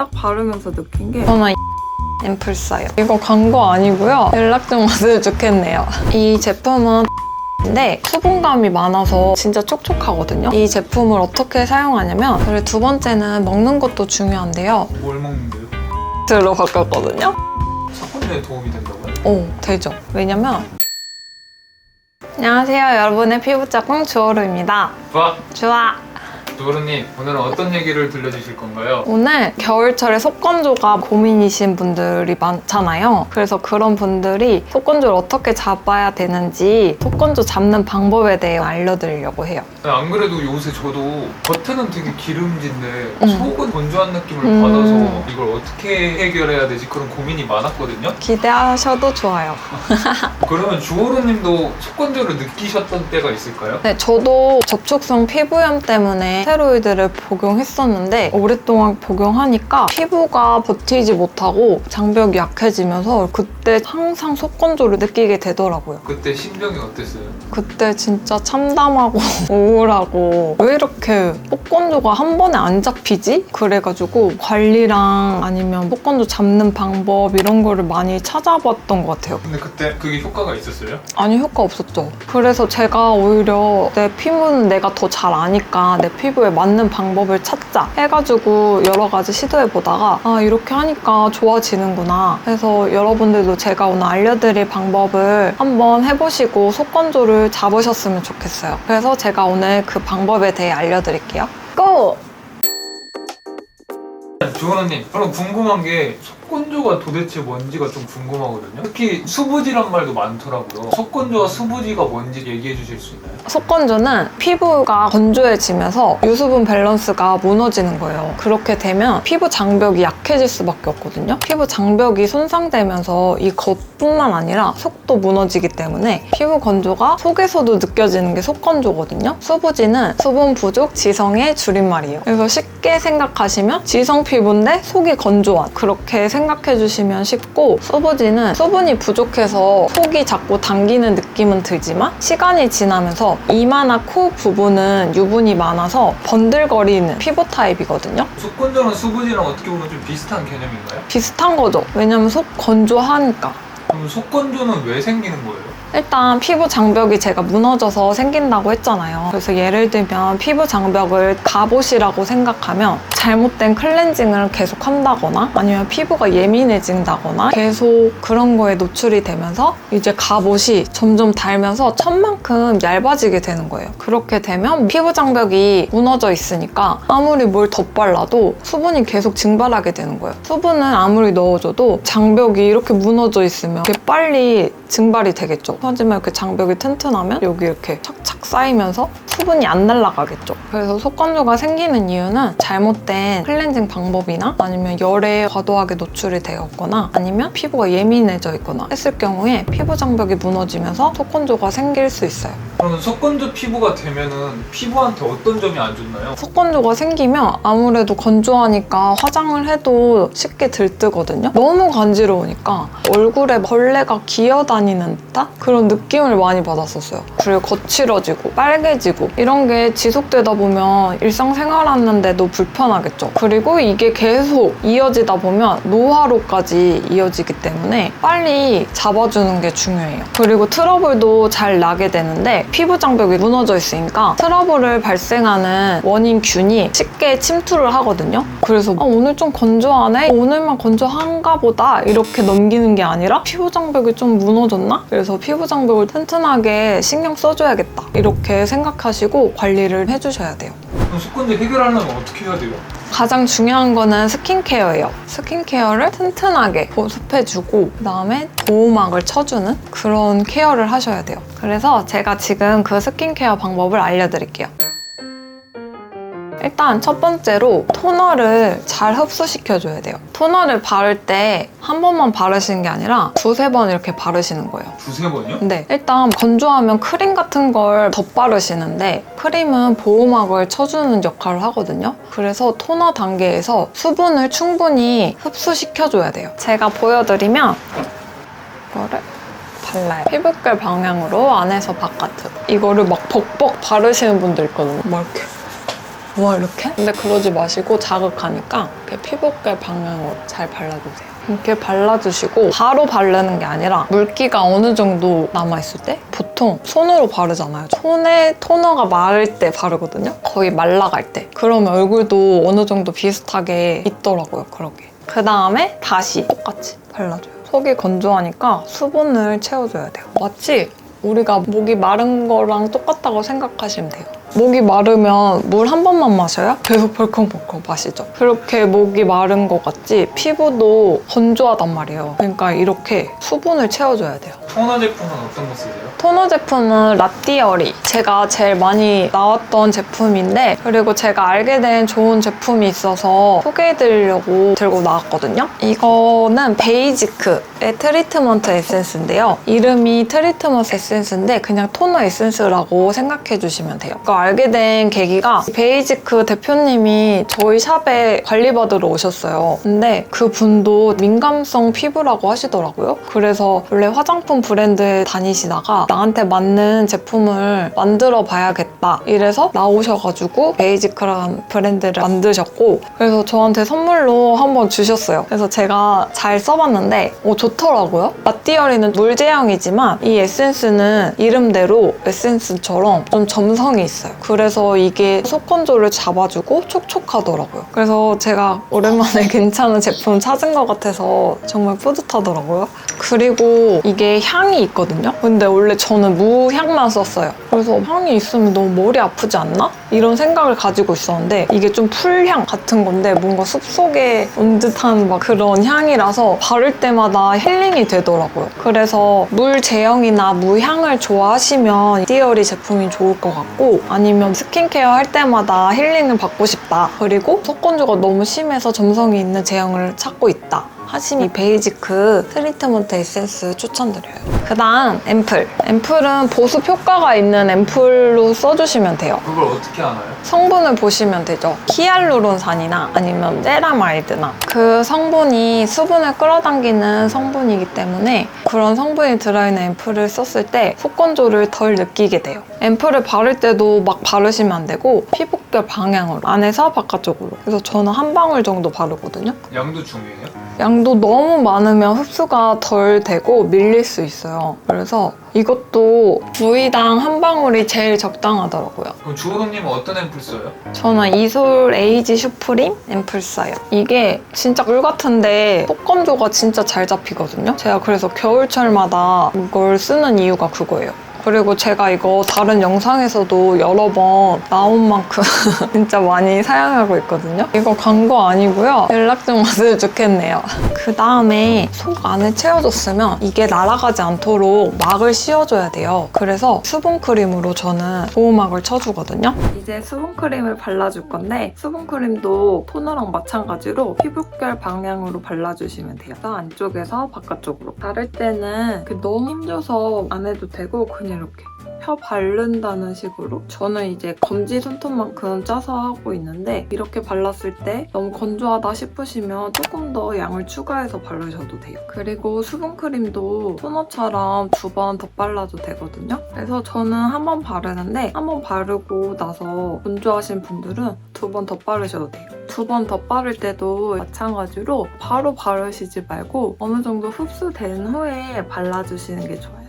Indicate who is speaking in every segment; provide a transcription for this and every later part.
Speaker 1: 딱 바르면서 느낀 게
Speaker 2: 저는 앰플 써요. 이거 광고 아니고요. 연락 좀 왔으면 좋겠네요. 이 제품은 인데 수분감이 많아서 진짜 촉촉하거든요. 이 제품을 어떻게 사용하냐면 그리고 두 번째는 먹는 것도 중요한데요.
Speaker 3: 뭘 먹는데요?
Speaker 2: 들로 바꿨거든요.
Speaker 3: 사건에 도움이 된다고요?
Speaker 2: 오, 되죠. 왜냐면 안녕하세요. 여러분의 피부 짝꿍 주어루입니다.
Speaker 3: 와,
Speaker 2: 좋아.
Speaker 3: 조르님 오늘은 어떤 얘기를 들려주실 건가요?
Speaker 2: 오늘 겨울철에 속건조가 고민이신 분들이 많잖아요. 그래서 그런 분들이 속건조를 어떻게 잡아야 되는지 속건조 잡는 방법에 대해 알려드리려고 해요.
Speaker 3: 안 그래도 요새 저도 겉에는 되게 기름진데
Speaker 2: 음.
Speaker 3: 속은 건조한 느낌을
Speaker 2: 음.
Speaker 3: 받아서 이걸 어떻게 해결해야 되지 그런 고민이 많았거든요.
Speaker 2: 기대하셔도 좋아요.
Speaker 3: 그러면 주호르님도 속건조를 느끼셨던 때가 있을까요?
Speaker 2: 네, 저도 접촉성 피부염 때문에 스테로이드를 복용했었는데 오랫동안 복용하니까 피부가 버티지 못하고 장벽이 약해지면서 그때 항상 속건조를 느끼게 되더라고요.
Speaker 3: 그때 심정이 어땠어요?
Speaker 2: 그때 진짜 참담하고 우울하고 왜 이렇게 속건조가 한 번에 안 잡히지? 그래가지고 관리랑 아니면 속건조 잡는 방법 이런 거를 많이 찾아봤던 것 같아요.
Speaker 3: 근데 그때 그게 효과가 있었어요?
Speaker 2: 아니 효과 없었죠. 그래서 제가 오히려 내 피부는 내가 더 잘 아니까 내 피부 에 맞는 방법을 찾자 해가지고 여러 가지 시도해 보다가 아 이렇게 하니까 좋아지는구나. 해서 여러분들도 제가 오늘 알려드릴 방법을 한번 해보시고 속건조를 잡으셨으면 좋겠어요. 그래서 제가 오늘 그 방법에 대해 알려드릴게요. 고!
Speaker 3: 주호르님 그럼 궁금한 게 속건조가 도대체 뭔지가 좀 궁금하거든요. 특히 수부지란 말도 많더라고요. 속건조와 수부지가 뭔지 얘기해 주실 수 있나요?
Speaker 2: 속건조는 피부가 건조해지면서 유수분 밸런스가 무너지는 거예요. 그렇게 되면 피부 장벽이 약해질 수밖에 없거든요. 피부 장벽이 손상되면서 이 겉뿐만 아니라 속도 무너지기 때문에 피부 건조가 속에서도 느껴지는 게 속건조거든요. 수부지는 수분 부족 지성의 줄임말이에요. 그래서 쉽게 생각하시면 지성 피부인데 속이 건조한 그렇게 생각 해 주시면 쉽고 수부지는 수분이 부족해서 속이 자꾸 당기는 느낌은 들지만 시간이 지나면서 이마나 코 부분은 유분이 많아서 번들거리는 피부 타입이거든요.
Speaker 3: 속건조랑 수부지랑 어떻게 보면 좀 비슷한 개념인가요?
Speaker 2: 비슷한 거죠. 왜냐면 속 건조하니까.
Speaker 3: 그럼 속건조는 왜 생기는 거예요?
Speaker 2: 일단 피부 장벽이 제가 무너져서 생긴다고 했잖아요. 그래서 예를 들면 피부 장벽을 갑옷이라고 생각하면 잘못된 클렌징을 계속 한다거나 아니면 피부가 예민해진다거나 계속 그런 거에 노출이 되면서 이제 갑옷이 점점 닳면서 천만큼 얇아지게 되는 거예요. 그렇게 되면 피부 장벽이 무너져 있으니까 아무리 뭘 덧발라도 수분이 계속 증발하게 되는 거예요. 수분은 아무리 넣어줘도 장벽이 이렇게 무너져 있으면 이게 빨리 증발이 되겠죠. 하지만 이렇게 장벽이 튼튼하면 여기 이렇게 착착 쌓이면서 수분이 안 날아가겠죠. 그래서 속건조가 생기는 이유는 잘못된 클렌징 방법이나 아니면 열에 과도하게 노출이 되었거나 아니면 피부가 예민해져 있거나 했을 경우에 피부 장벽이 무너지면서 속건조가 생길 수 있어요.
Speaker 3: 그러면 속건조 피부가 되면은 피부한테 어떤 점이 안 좋나요?
Speaker 2: 속건조가 생기면 아무래도 건조하니까 화장을 해도 쉽게 들뜨거든요. 너무 간지러우니까 얼굴에 벌레가 기어다니는 듯한 그런 느낌을 많이 받았었어요. 그리고 거칠어지고 빨개지고 이런 게 지속되다 보면 일상생활 하는데도 불편하 겠죠. 그리고 이게 계속 이어지다 보면 노화로까지 이어지기 때문에 빨리 잡아주는 게 중요해요. 그리고 트러블도 잘 나게 되는데 피부 장벽이 무너져 있으니까 트러블을 발생하는 원인균이 쉽게 침투를 하거든요. 그래서 아, 오늘 좀 건조하네? 오늘만 건조한가 보다 이렇게 넘기는 게 아니라 피부 장벽이 좀 무너졌나? 그래서 피부 장벽을 튼튼하게 신경 써줘야겠다. 이렇게 생각하시고 관리를 해주셔야 돼요.
Speaker 3: 그럼 속건조 해결하려면 어떻게 해야 돼요?
Speaker 2: 가장 중요한 거는 스킨케어예요. 스킨케어를 튼튼하게 보습해주고 그다음에 보호막을 쳐주는 그런 케어를 하셔야 돼요. 그래서 제가 지금 그 스킨케어 방법을 알려드릴게요. 일단 첫 번째로 토너를 잘 흡수시켜줘야 돼요. 토너를 바를 때 한 번만 바르시는 게 아니라 두세 번 이렇게 바르시는 거예요.
Speaker 3: 두세 번이요?
Speaker 2: 네, 일단 건조하면 크림 같은 걸 덧바르시는데 크림은 보호막을 쳐주는 역할을 하거든요. 그래서 토너 단계에서 수분을 충분히 흡수시켜줘야 돼요. 제가 보여드리면 이거를 발라요. 피부결 방향으로 안에서 바깥으로. 이거를 막 벅벅 바르시는 분들 있거든요. 막 이렇게. 뭐 이렇게? 근데 그러지 마시고 자극하니까 이렇게 피부결 방향으로 잘 발라주세요. 이렇게 발라주시고 바로 바르는 게 아니라 물기가 어느 정도 남아있을 때 보통 손으로 바르잖아요. 손에 토너가 마를 때 바르거든요. 거의 말라갈 때. 그러면 얼굴도 어느 정도 비슷하게 있더라고요. 그러게. 그 다음에 다시 똑같이 발라줘요. 속이 건조하니까 수분을 채워줘야 돼요. 마치 우리가 목이 마른 거랑 똑같다고 생각하시면 돼요. 목이 마르면 물 한 번만 마셔요? 계속 벌컥벌컥 마시죠. 그렇게 목이 마른 것 같지 피부도 건조하단 말이에요. 그러니까 이렇게 수분을 채워줘야 돼요.
Speaker 3: 토너 제품은 어떤 거 쓰세요?
Speaker 2: 토너 제품은 라띠어리. 제가 제일 많이 나왔던 제품인데 그리고 제가 알게 된 좋은 제품이 있어서 소개해드리려고 들고 나왔거든요. 이거는 베이지크의 트리트먼트 에센스인데요. 이름이 트리트먼트 에센스인데 그냥 토너 에센스라고 생각해 주시면 돼요. 이거 알게 된 계기가 베이지크 대표님이 저희 샵에 관리받으러 오셨어요. 근데 그 분도 민감성 피부라고 하시더라고요. 그래서 원래 화장품 브랜드에 다니시다가 나한테 맞는 제품을 만들어 봐야겠다 이래서 나오셔가지고 베이지크라는 브랜드를 만드셨고 그래서 저한테 선물로 한번 주셨어요. 그래서 제가 잘 써봤는데 어, 좋더라고요. 라띠어리는 물 제형이지만 이 에센스는 이름대로 에센스처럼 좀 점성이 있어요. 그래서 이게 속 건조를 잡아주고 촉촉하더라고요. 그래서 제가 오랜만에 괜찮은 제품 찾은 것 같아서 정말 뿌듯하더라고요. 그리고 이게 향이 있거든요. 근데 원래 저는 무향만 썼어요. 그래서 향이 있으면 너무 머리 아프지 않나? 이런 생각을 가지고 있었는데 이게 좀 풀향 같은 건데 뭔가 숲속에 온 듯한 막 그런 향이라서 바를 때마다 힐링이 되더라고요. 그래서 물 제형이나 무향을 좋아하시면 디어리 제품이 좋을 것 같고 아니면 스킨케어 할 때마다 힐링을 받고 싶다. 그리고 속건조가 너무 심해서 점성이 있는 제형을 찾고 있다 하시면 이 베이지크 트리트먼트 에센스 추천드려요. 그 다음 앰플. 앰플은 보습 효과가 있는 앰플로 써주시면 돼요.
Speaker 3: 그걸 어떻게 알아요?
Speaker 2: 성분을 보시면 되죠. 히알루론산이나 아니면 세라마이드나 그 성분이 수분을 끌어당기는 성분이기 때문에 그런 성분이 들어있는 앰플을 썼을 때 속건조를 덜 느끼게 돼요. 앰플을 바를 때도 막 바르시면 안 되고 피부결 방향으로 안에서 바깥쪽으로 그래서 저는 한 방울 정도 바르거든요.
Speaker 3: 양도 중요해요?
Speaker 2: 양도 너무 많으면 흡수가 덜 되고 밀릴 수 있어요. 그래서 이것도 부위당 한 방울이 제일 적당하더라고요.
Speaker 3: 그럼 주호동님은 어떤 앰플 써요?
Speaker 2: 저는 이솔 에이지 슈프림 앰플 써요. 이게 진짜 물 같은데 속건조가 진짜 잘 잡히거든요. 제가 그래서 겨울철마다 이걸 쓰는 이유가 그거예요. 그리고 제가 이거 다른 영상에서도 여러 번 나온 만큼 진짜 많이 사용하고 있거든요. 이거 광고 아니고요. 연락 좀 왔으면 좋겠네요. 그 다음에 속 안에 채워줬으면 이게 날아가지 않도록 막을 씌워줘야 돼요. 그래서 수분크림으로 저는 보호막을 쳐주거든요. 이제 수분크림을 발라줄 건데 수분크림도 토너랑 마찬가지로 피부결 방향으로 발라주시면 돼요. 안쪽에서 바깥쪽으로. 바를 때는 그 너무 힘줘서 안 해도 되고 그냥 이렇게 펴 바른다는 식으로 저는 이제 검지 손톱만큼 짜서 하고 있는데 이렇게 발랐을 때 너무 건조하다 싶으시면 조금 더 양을 추가해서 바르셔도 돼요. 그리고 수분크림도 토너처럼 두 번 덧발라도 되거든요. 그래서 저는 한 번 바르는데 한 번 바르고 나서 건조하신 분들은 두 번 덧바르셔도 돼요. 두 번 덧바를 때도 마찬가지로 바로 바르시지 말고 어느 정도 흡수된 후에 발라주시는 게 좋아요.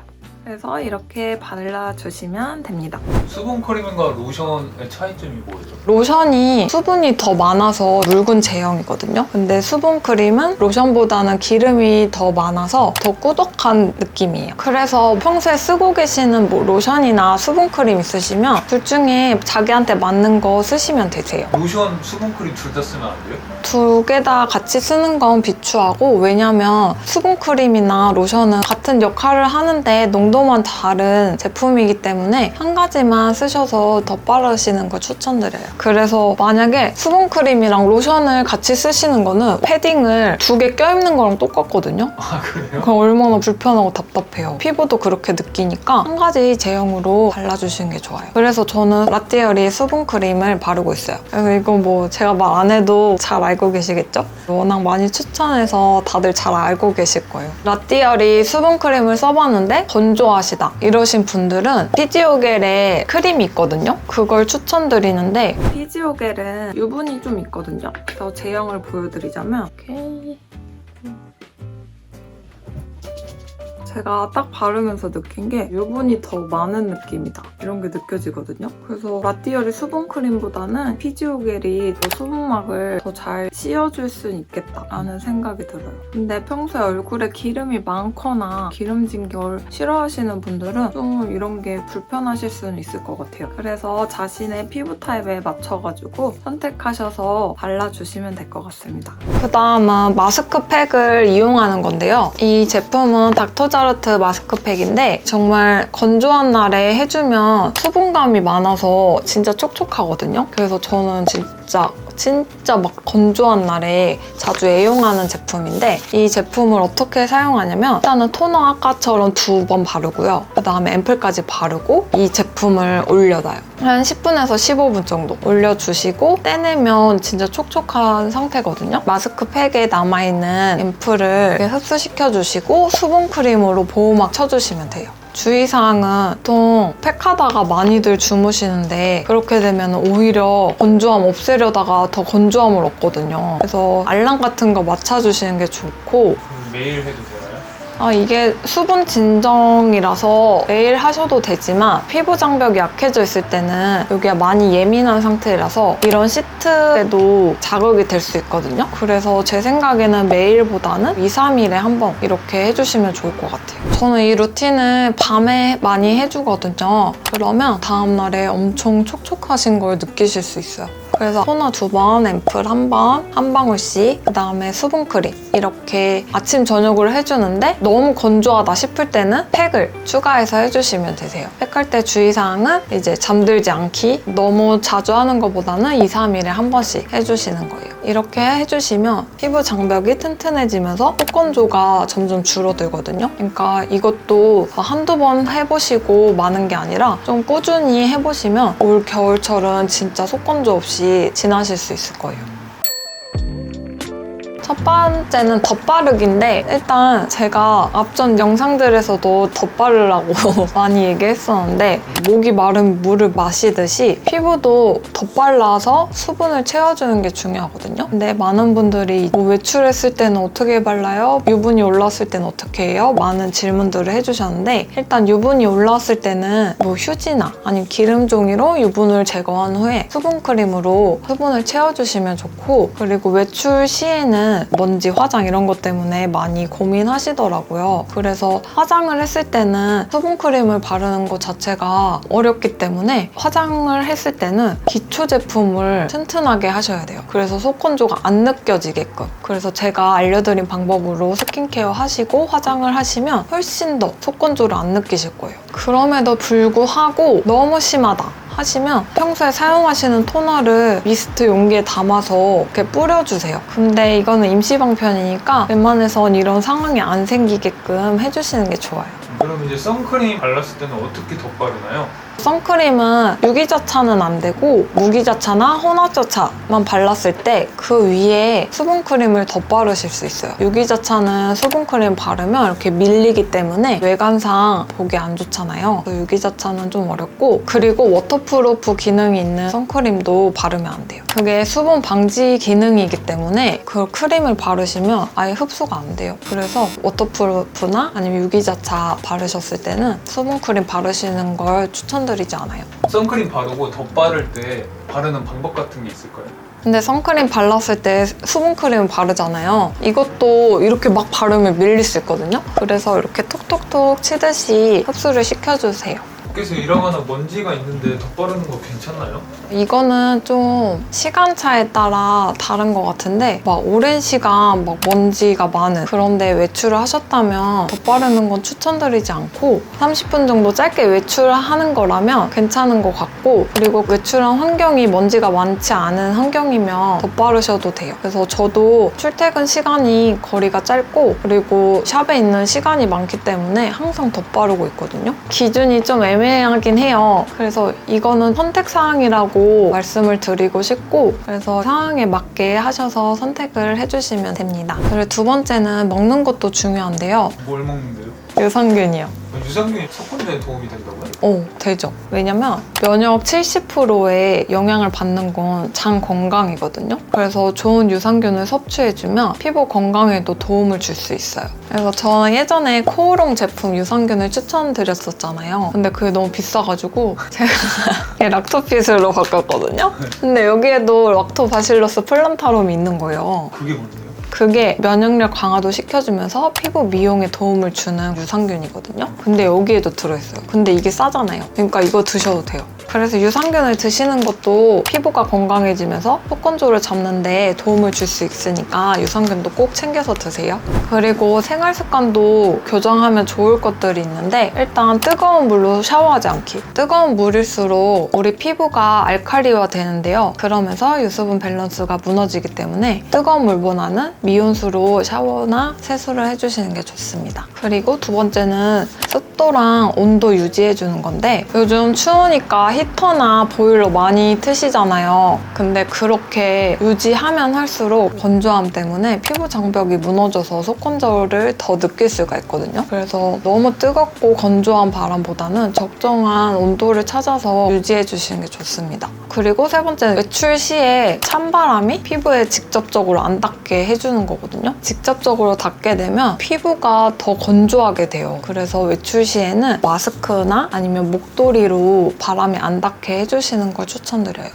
Speaker 2: 그래서 이렇게 발라주시면 됩니다.
Speaker 3: 수분 크림과 로션의 차이점이 뭐예요?
Speaker 2: 로션이 수분이 더 많아서 묽은 제형이거든요. 근데 수분 크림은 로션보다는 기름이 더 많아서 더 꾸덕한 느낌이에요. 그래서 평소에 쓰고 계시는 뭐 로션이나 수분 크림 있으시면 둘 중에 자기한테 맞는 거 쓰시면 되세요.
Speaker 3: 로션, 수분 크림 둘 다 쓰면 안 돼요?
Speaker 2: 두 개 다 같이 쓰는 건 비추하고 왜냐면 수분 크림이나 로션은 같은 역할을 하는데 농 도만 다른 제품이기 때문에 한 가지만 쓰셔서 덧바르시는 걸 추천드려요. 그래서 만약에 수분 크림이랑 로션을 같이 쓰시는 거는 패딩을 두 개 껴입는 거랑 똑같거든요.
Speaker 3: 아 그래요?
Speaker 2: 그럼 얼마나 불편하고 답답해요. 피부도 그렇게 느끼니까 한 가지 제형으로 발라주시는 게 좋아요. 그래서 저는 라띠어리 수분 크림을 바르고 있어요. 그래서 이거 뭐 제가 말 안 해도 잘 알고 계시겠죠? 워낙 많이 추천해서 다들 잘 알고 계실 거예요. 라띠어리 수분 크림을 써봤는데 건조 건조하시다 이러신 분들은 피지오겔에 크림이 있거든요. 그걸 추천드리는데 피지오겔은 유분이 좀 있거든요. 그래서 제형을 보여드리자면 이렇게 제가 딱 바르면서 느낀 게 유분이 더 많은 느낌이다. 이런 게 느껴지거든요. 그래서 라띠얼의 수분 크림보다는 피지오겔이 더 수분막을 더 잘 씌워줄 수 있겠다라는 생각이 들어요. 근데 평소에 얼굴에 기름이 많거나 기름진 결 싫어하시는 분들은 좀 이런 게 불편하실 수는 있을 것 같아요. 그래서 자신의 피부 타입에 맞춰가지고 선택하셔서 발라주시면 될 것 같습니다. 그 다음은 마스크팩을 이용하는 건데요. 이 제품은 닥터자 르트 마스크팩인데 정말 건조한 날에 해주면 수분감이 많아서 진짜 촉촉하거든요. 그래서 저는 진짜 진짜 막 건조한 날에 자주 애용하는 제품인데 이 제품을 어떻게 사용하냐면 일단은 토너 아까처럼 두 번 바르고요. 그 다음에 앰플까지 바르고 이 제품을 올려놔요. 한 10분에서 15분 정도 올려주시고 떼내면 진짜 촉촉한 상태거든요. 마스크 팩에 남아있는 앰플을 흡수시켜주시고 수분크림으로 보호막 쳐주시면 돼요. 주의사항은 보통 팩하다가 많이들 주무시는데 그렇게 되면 오히려 건조함 없애려다가 더 건조함을 얻거든요. 그래서 알람 같은 거 맞춰주시는 게 좋고
Speaker 3: 매일 해도 되나요?
Speaker 2: 아, 이게 수분 진정이라서 매일 하셔도 되지만 피부 장벽이 약해져 있을 때는 여기가 많이 예민한 상태라서 이런 시트에도 자극이 될 수 있거든요. 그래서 제 생각에는 매일보다는 2, 3일에 한 번 이렇게 해주시면 좋을 것 같아요. 저는 이 루틴을 밤에 많이 해주거든요. 그러면 다음날에 엄청 촉촉하신 걸 느끼실 수 있어요. 그래서 토너 두 번, 앰플 한 번, 한 방울씩, 그 다음에 수분크림 이렇게 아침, 저녁으로 해주는데 너무 건조하다 싶을 때는 팩을 추가해서 해주시면 되세요. 팩 할 때 주의사항은 이제 잠들지 않기 너무 자주 하는 것보다는 2, 3일에 한 번씩 해주시는 거예요. 이렇게 해주시면 피부 장벽이 튼튼해지면서 속건조가 점점 줄어들거든요. 그러니까 이것도 한두 번 해보시고 마는 게 아니라 좀 꾸준히 해보시면 올 겨울철은 진짜 속건조 없이 지나실 수 있을 거예요. 첫 번째는 덧바르기인데 일단 제가 앞전 영상들에서도 덧바르라고 많이 얘기했었는데 목이 마른 물을 마시듯이 피부도 덧발라서 수분을 채워주는 게 중요하거든요. 근데 많은 분들이 뭐 외출했을 때는 어떻게 발라요? 유분이 올랐을 때는 어떻게 해요? 많은 질문들을 해주셨는데 일단 유분이 올랐을 때는 뭐 휴지나 아니면 기름 종이로 유분을 제거한 후에 수분 크림으로 수분을 채워주시면 좋고 그리고 외출 시에는 먼지, 화장 이런 것 때문에 많이 고민하시더라고요. 그래서 화장을 했을 때는 수분크림을 바르는 것 자체가 어렵기 때문에 화장을 했을 때는 기초 제품을 튼튼하게 하셔야 돼요. 그래서 속건조가 안 느껴지게끔. 그래서 제가 알려드린 방법으로 스킨케어 하시고 화장을 하시면 훨씬 더 속건조를 안 느끼실 거예요. 그럼에도 불구하고 너무 심하다. 하시면 평소에 사용하시는 토너를 미스트 용기에 담아서 이렇게 뿌려주세요. 근데 이거는 임시방편이니까 웬만해선 이런 상황이 안 생기게끔 해주시는 게 좋아요.
Speaker 3: 그럼 이제 선크림 발랐을 때는 어떻게 덧바르나요?
Speaker 2: 선크림은 유기자 차는 안 되고 무기자 차나 혼합자 차만 발랐을 때 그 위에 수분크림을 덧바르실 수 있어요. 유기자 차는 수분크림 바르면 이렇게 밀리기 때문에 외관상 보기 안 좋잖아요. 그 유기자 차는 좀 어렵고 그리고 워터프루프 기능이 있는 선크림도 바르면 안 돼요. 그게 수분 방지 기능이기 때문에 그 크림을 바르시면 아예 흡수가 안 돼요. 그래서 워터프루프나 아니면 유기자 차 바르셨을 때는 수분크림 바르시는 걸 추천드 리지 않아요.
Speaker 3: 선크림 바르고 덧 바를 때 바르는 방법 같은 게 있을까요?
Speaker 2: 근데 선크림 발랐을 때 수분크림 바르잖아요. 이것도 이렇게 막 바르면 밀릴 수 있거든요. 그래서 이렇게 톡톡톡 치듯이 흡수를 시켜주세요.
Speaker 3: 밖에서 일어나는 먼지가 있는데 덧바르는 거 괜찮나요?
Speaker 2: 이거는 좀 시간차에 따라 다른 것 같은데 막 오랜 시간 막 먼지가 많은 그런데 외출을 하셨다면 덧바르는 건 추천드리지 않고 30분 정도 짧게 외출을 하는 거라면 괜찮은 것 같고 그리고 외출한 환경이 먼지가 많지 않은 환경이면 덧바르셔도 돼요. 그래서 저도 출퇴근 시간이 거리가 짧고 그리고 샵에 있는 시간이 많기 때문에 항상 덧바르고 있거든요. 기준이 좀 애매 하긴 해요. 그래서 이거는 선택 사항이라고 말씀을 드리고 싶고 그래서 상황에 맞게 하셔서 선택을 해주시면 됩니다. 그리고 두 번째는 먹는 것도 중요한데요.
Speaker 3: 뭘 먹는데요?
Speaker 2: 유산균이요.
Speaker 3: 유산균이 속건조에 도움이 된다고요?
Speaker 2: 어, 되죠. 왜냐면 면역 70%의 영향을 받는 건 장 건강이거든요. 그래서 좋은 유산균을 섭취해주면 피부 건강에도 도움을 줄 수 있어요. 그래서 저는 예전에 코오롱 제품 유산균을 추천드렸었잖아요. 근데 그게 너무 비싸가지고 제가 락토피스로 바꿨거든요. 근데 여기에도 락토바실러스 플란타lum이 있는 거예요.
Speaker 3: 그게 뭔데요?
Speaker 2: 그게 면역력 강화도 시켜주면서 피부 미용에 도움을 주는 유산균이거든요. 근데 여기에도 들어있어요. 근데 이게 싸잖아요. 그러니까 이거 드셔도 돼요. 그래서 유산균을 드시는 것도 피부가 건강해지면서 속건조를 잡는데 도움을 줄 수 있으니까 유산균도 꼭 챙겨서 드세요. 그리고 생활 습관도 교정하면 좋을 것들이 있는데 일단 뜨거운 물로 샤워하지 않기. 뜨거운 물일수록 우리 피부가 알칼리화 되는데요. 그러면서 유수분 밸런스가 무너지기 때문에 뜨거운 물보다는 미온수로 샤워나 세수를 해주시는 게 좋습니다. 그리고 두 번째는 습도랑 온도 유지해주는 건데 요즘 추우니까 히터나 보일러 많이 트시잖아요. 근데 그렇게 유지하면 할수록 건조함 때문에 피부 장벽이 무너져서 속건조를 더 느낄 수가 있거든요. 그래서 너무 뜨겁고 건조한 바람보다는 적정한 온도를 찾아서 유지해 주시는 게 좋습니다. 그리고 세 번째는 외출 시에 찬바람이 피부에 직접적으로 안 닿게 해주는 거거든요. 직접적으로 닿게 되면 피부가 더 건조하게 돼요. 그래서 외출 시에는 마스크나 아니면 목도리로 바람이 안 닿게 해주시는 걸 추천드려요.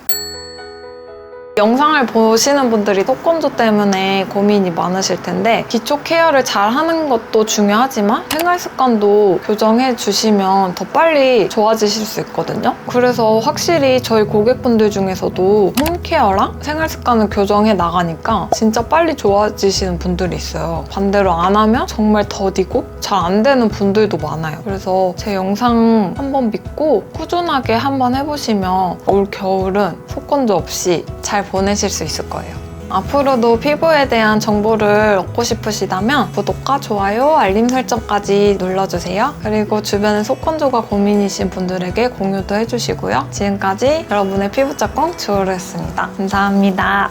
Speaker 2: 영상을 보시는 분들이 속건조 때문에 고민이 많으실 텐데 기초 케어를 잘 하는 것도 중요하지만 생활 습관도 교정해 주시면 더 빨리 좋아지실 수 있거든요. 그래서 확실히 저희 고객분들 중에서도 홈케어랑 생활 습관을 교정해 나가니까 진짜 빨리 좋아지시는 분들이 있어요. 반대로 안 하면 정말 더디고 잘 안 되는 분들도 많아요. 그래서 제 영상 한번 믿고 꾸준하게 한번 해보시면 올 겨울은 속건조 없이 잘 보내실 수 있을 거예요. 앞으로도 피부에 대한 정보를 얻고 싶으시다면 구독과 좋아요, 알림 설정까지 눌러주세요. 그리고 주변에 속건조가 고민이신 분들에게 공유도 해주시고요. 지금까지 여러분의 피부 짝꿍 주호르였습니다. 감사합니다.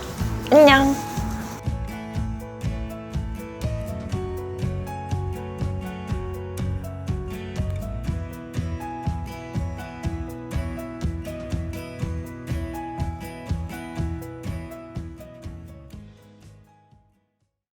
Speaker 2: 안녕!